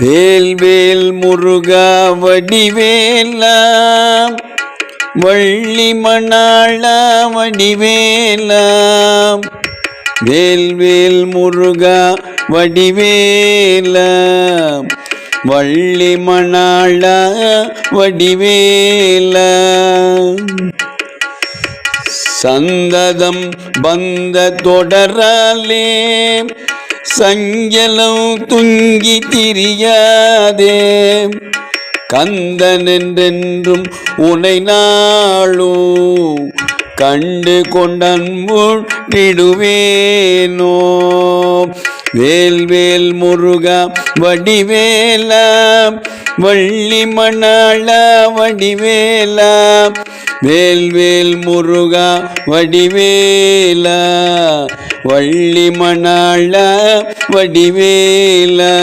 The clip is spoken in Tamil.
வேல் வேல் முருகா வடிவேலா வள்ளி மணாளா வடிவேலா வேல் வேல் முருகா வடிவேலா வள்ளி மணாளா வடிவேலா சந்ததம் பந்த தொடராலே சஞ்சலம் துங்கி திரியாதே. கந்தன் என்றென்றும் உனை நாளோ கண்டு கொண்டன்புடிடுவேனோ வேல் வேல் முருகா வடிவேலா வள்ளி மணாளா வடிவேலா வேல்வேல் முருகா வடிவேலா. வள்ளி மணாளா வடிவேலா.